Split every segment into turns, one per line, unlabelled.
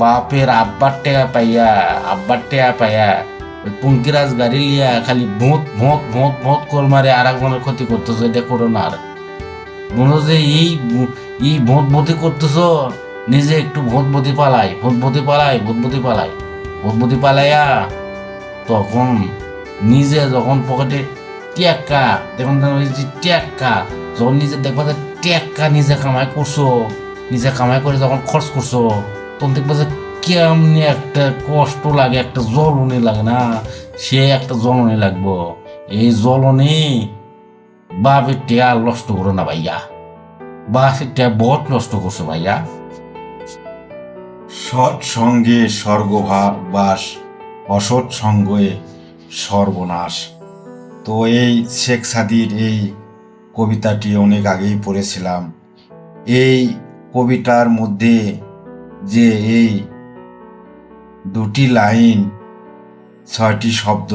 বাপের আব্বার টেকা পাইয়া আব্বার টেকা পাইয়া পঙ্কিরাজ গাড়ি লিয়া খালি ভোঁত ভোঁত ভোঁত ভোঁত কর মারে আর একজনের ক্ষতি করতেছো, এটা করো না আর। মনে হচ্ছে এই এই ভোঁত ভোঁতি করতেছো, নিজে একটু ভোঁত ভোঁতি পালাই, ভোঁত ভোঁতি পালাই, ভোঁত ভোঁতি পালাই। ভোঁত ভোঁতি পালাইয়া তখন নিজে যখন পকেটে টেক্কা, দেখুন ওই যে টেক্কা, যখন নিজে দেখবা যে টেক্কা নিজে কামাই করছ, নিজে কামাই করে যখন খরচ করছ তখন দেখবা যে কেমনি একটা কষ্ট লাগে, একটা জ্বলনি লাগে না? সে একটা জ্বলনি লাগবো। এই জ্বলনি বাপের টেয়া নষ্ট করো না ভাইয়া। বাপের টেয়া বহুত নষ্ট করছ ভাইয়া।
সৎ সঙ্গে স্বর্গবাস অসৎ সঙ্গে সর্বনাশ। তো এই শেখ সাদির এই কবিতাটি অনেক আগেই পড়েছিলাম। এই কবিতার মধ্যে যে এই দুটি লাইন, ছয়টি শব্দ,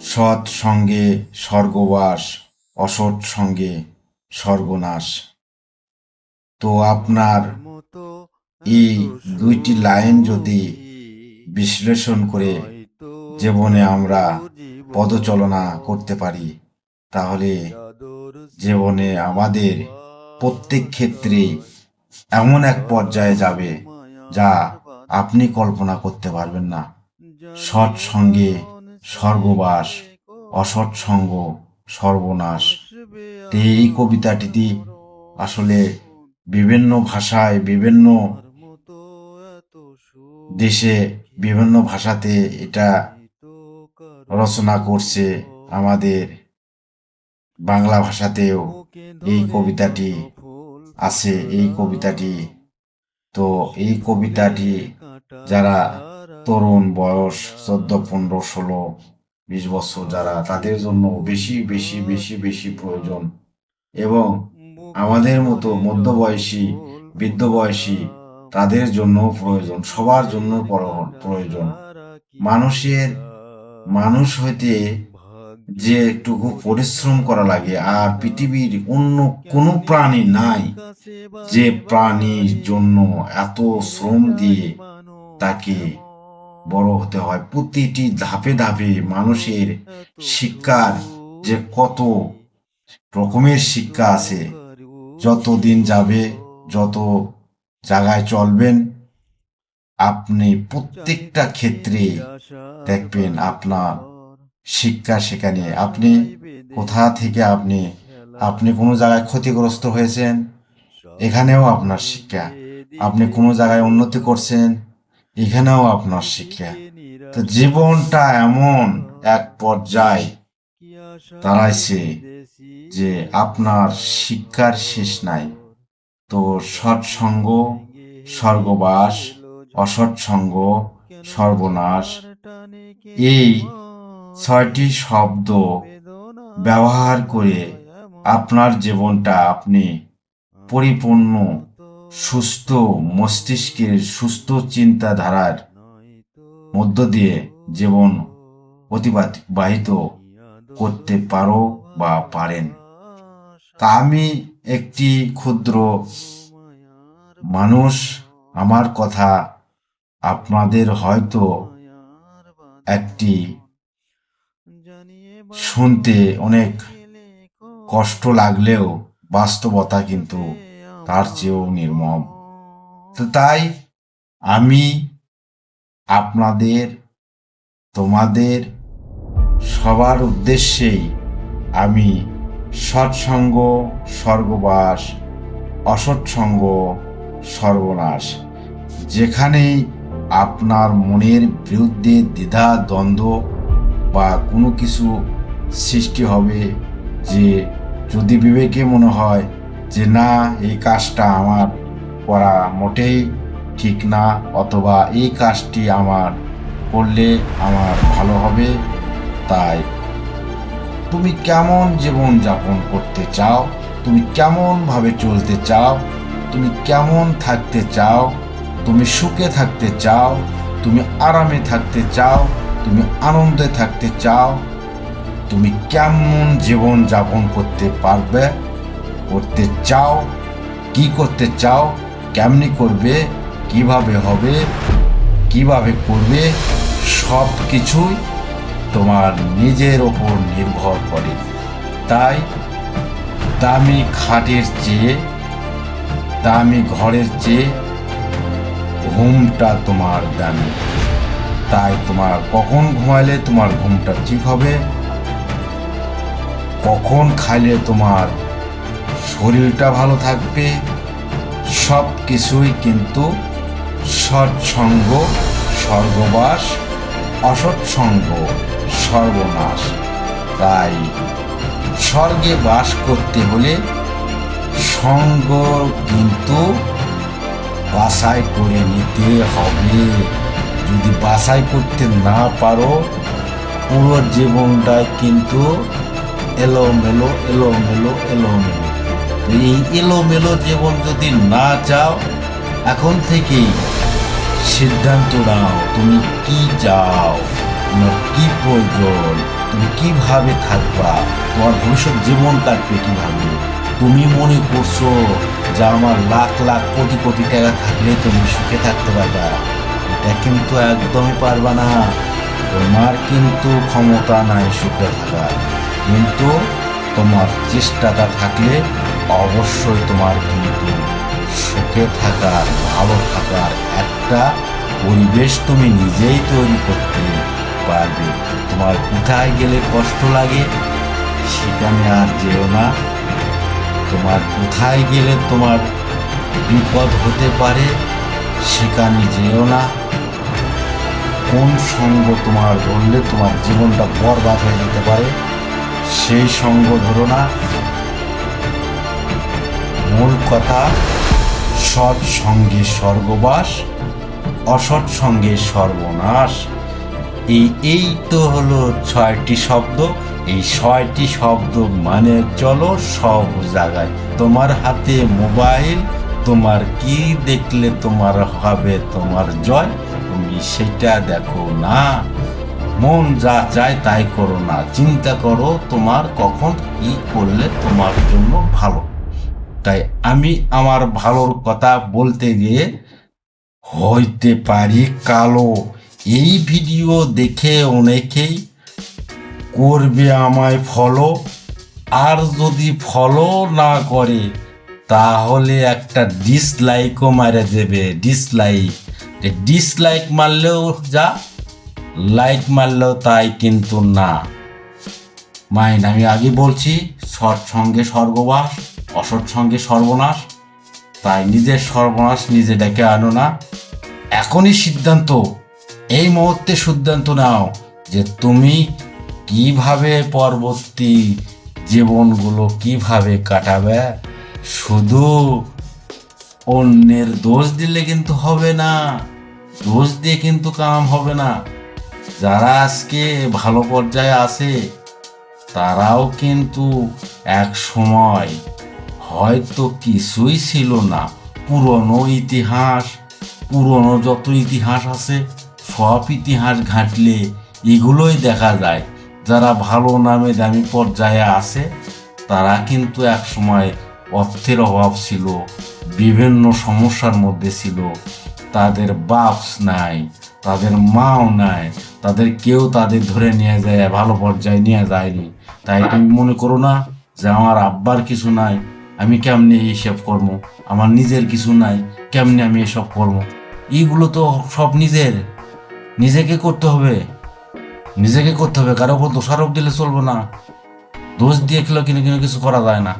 সৎ সঙ্গে স্বর্গবাস, অসৎ সঙ্গে সর্বনাশ তো আপনার এই দুইটি লাইন যদি বিশ্লেষণ করে জীবনে আমরা পদচালনা করতে পারি, তাহলে জীবনে আমাদের প্রত্যেক ক্ষেত্রেই এমন এক পর্যায়ে যাবে যা আপনি কল্পনা করতে পারবেন না। সৎ সঙ্গে স্বর্গবাস অসৎ সঙ্গ সর্বনাশ। এই কবিতাটিতে আসলে বিভিন্ন ভাষায়, বিভিন্ন দেশে, বিভিন্ন ভাষাতে এটা রচনা করছে আমাদের বাংলা ভাষাতেও এই কবিতাটি। আছে এই কবিতাটি। তো এই কবিতাটি যারা তরুণ বয়স চোদ্দ, পনেরো, ষোলো, বিশ বছর, যারা তাদের জন্য বেশি বেশি বেশি বেশি প্রয়োজন। এবং আমাদের মতো মধ্যবয়সী, বৃদ্ধ বয়সী তাদের জন্য প্রয়োজন, সবার জন্য প্রয়োজন। মানুষের, মানুষ হইতে যে একটুকু পরিশ্রম করা লাগে আর পৃথিবীর অন্য কোনো প্রাণী নাই যে প্রাণীর জন্য এত শ্রম দিয়ে তাকে বড় হতে হয়। প্রতিটি ধাপে ধাপে মানুষের শিক্ষার যে কত রকমের শিক্ষা আছে, যত দিন যাবে, যত জায়গায় চলবেন, আপনি প্রত্যেকটা ক্ষেত্রে দেখবেন আপনার শিক্ষা সেখানে। আপনি কোথা থেকে আপনি? আপনি কোনো জায়গায় ক্ষতিগ্রস্ত হয়েছেন? এখানেও আপনার শিক্ষা। আপনি কোনো জায়গায় উন্নতি করছেন? এখানেও আপনার শিক্ষা। তো জীবনটা এমন এক পর্যায়ে দাঁড়াইছে যে আপনার শিক্ষার শেষ নাই। তো সৎসঙ্গ, স্বর্গবাস, অসৎসঙ্গ, সর্বনাশ, এই ছয়টি শব্দ ব্যবহার করে আপনার জীবনটা আপনি পরিপূর্ণ, সুস্থ মস্তিষ্কের সুস্থ চিন্তাধারার মধ্য দিয়ে জীবন অতিবাহিত করতে পারো বা পারেন। তা আমি একটি ক্ষুদ্র মানুষ, আমার কথা আপনাদের হয়তো একটি শুনতে অনেক কষ্ট লাগলেও বাস্তবতা কিন্তু তার চেয়েও নির্মম। তো তাই আমি আপনাদের, তোমাদের সবার উদ্দেশ্যেই আমি সৎসঙ্গ, স্বর্গবাস অসৎসঙ্গ সর্বনাশ, যেখানেই আপনার মনের বিরুদ্ধে দ্বিধা, দ্বন্দ্ব বা কোনো কিছু সৃষ্টি হবে যে যদি বিবেকে মনে হয় যে না, এই কাজটা আমার করা মোটেই ঠিক না অথবা এই কাজটি আমার করলে আমার ভালো হবে, তাই তুমি কেমন জীবন যাপন করতে চাও? তুমি কেমন ভাবে চলতে চাও? তুমি কেমন থাকতে চাও? তুমি সুখে থাকতে চাও? তুমি আরামে থাকতে চাও? তুমি আনন্দে থাকতে চাও? তুমি কেমন জীবন যাপন করতে পারবে, করতে চাও, কি করতে চাও, কেমনি করবে, কীভাবে হবে, কীভাবে করবে সব কিছুই তোমার নিজের ওপর নির্ভর করে। তাই দামি খাটের চেয়ে, দামি ঘরের চেয়ে ঘুমটা তোমার দামি। তাই তোমার কখন ঘুমাইলে তোমার ঘুমটা ঠিক হবে? কখন খাইলে তোমার শরীরটা ভালো থাকবে? সব কিছুই কিন্তু সৎসঙ্গ, স্বর্গবাস, অসৎসঙ্গ, সর্বনাশ। তাই স্বর্গে বাস করতে হলে সঙ্গ কিন্তু বাসাই করে নিতে হবে। যদি বাসাই করতে না পারো, পুরো জীবনটা কিন্তু এলোমেলো এলোমেলো এলোমেলো তো এই এলোমেলো জীবন যদি না চাও, এখন থেকেই সিদ্ধান্ত নাও, তুমি কি চাও, তোমার কি প্রয়োজন, তুমি কীভাবে থাকবা, তোমার ভবিষ্যৎ জীবন কাটবে কীভাবে? তুমি মনে করছ যে আমার লাখ লাখ কোটি কোটি টাকা থাকলে তুমি সুখে থাকতে পারবা? এটা কিন্তু একদমই পারবা না। তোমার কিন্তু ক্ষমতা নাই সুখে থাকার। কিন্তু তোমার চেষ্টাটা থাকলে অবশ্যই তোমার কিন্তু সুখে থাকার, ভালো থাকার একটা পরিবেশ তুমি নিজেই তৈরি করতে পারবে। তোমার কোথায় গেলে কষ্ট লাগে সেখানে আর যেও না। তোমার কোথায় গেলে তোমার বিপদ হতে পারে সেখানে যেও না। কোন সঙ্গ তোমার বললে তোমার জীবনটা বরবাদ হয়ে যেতে পারে? সেই সঙ্গ ধরো না মূল কথা, সৎ সঙ্গে স্বর্গবাস, অসৎ সঙ্গে সর্বনাশ। এই এই তো হলো ছয়টি শব্দ। এই ছয়টি শব্দ মানে চলো সব জায়গায়। তোমার হাতে মোবাইল, তোমার কি দেখলে তোমার হবে তোমার জয়? তুমি সেটা দেখো না। মন যা চায় তাই করো না। চিন্তা করো, তোমার কখন কি করলে তোমার জন্য ভালো। তাই আমি আমার ভালোর কথা বলতে গিয়ে হইতে পারি কালো। এই ভিডিও দেখে অনেকেই করবে আমায় ফলো আর যদি ফলো না করে, তাহলে একটা ডিসলাইকও মারা দেবে। ডিসলাইক ডিসলাইক মারলেও যা লাইক মারলেও তাই কিন্তু না। মাইন আমি আগে বলছি, সৎ সঙ্গে স্বর্গবাস, অসৎ সঙ্গে সর্বনাশ। তাই নিজের সর্বনাশ নিজে ডেকে আনো না। এখনই সিদ্ধান্ত, এই মুহূর্তে সিদ্ধান্ত নাও যে তুমি কীভাবে পরবর্তী জীবনগুলো কীভাবে কাটাবে। শুধু অন্যের দোষ দিলে কিন্তু হবে না, দোষ দিয়ে কিন্তু কাম হবে না। যারা আজকে ভালো পর্যায়ে আছে, তারাও কিন্তু এক সময় হয়তো কিছুই ছিল না। পুরনো ইতিহাস, পুরনো যত ইতিহাস আছে, সব ইতিহাস ঘাঁটলে এগুলোই দেখা যায়। যারা ভালো নামে দামি পর্যায়ে আছে, তারা কিন্তু এক সময় অর্থের অভাব ছিল, বিভিন্ন সমস্যার মধ্যে ছিল। তাদের বাপস নাই, তাদের মাও নাই তাদের কেউ তাদের ধরে নিয়ে যায়, ভালো পর্যায়ে নিয়ে যায়নি। তাই তুমি মনে করো না যে আমার আব্বার কিছু নাই, আমি কেমনে এইসব কর্ম আমার নিজের কিছু নাই, কেমনে আমি এসব কর্ম এইগুলো তো সব নিজের। নিজেকে করতে হবে। নিজেকে করতে হবে, কারও উপর দোষারোপ দিলে চলবে না। দোষ দিয়ে খেলেও কিনে কিনে কিছু করা যায় না।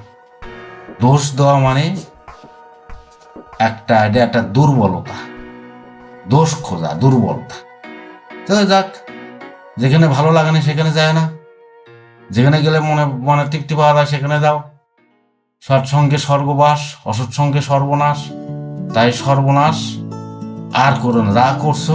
দোষ দেওয়া মানে একটা, এটা একটা দুর্বলতা। দোষ খোঁজা, দুর্বলতা। তো যাক। যেখানে ভালো লাগে না সেখানে যায় না। যেখানে গেলে মনে মনে তৃপ্তি পাওয়া যায় সেখানে যাও। সৎসঙ্গে স্বর্গবাস অসৎসঙ্গে সর্বনাশ। তাই সর্বনাশ আর করো না। যা করছ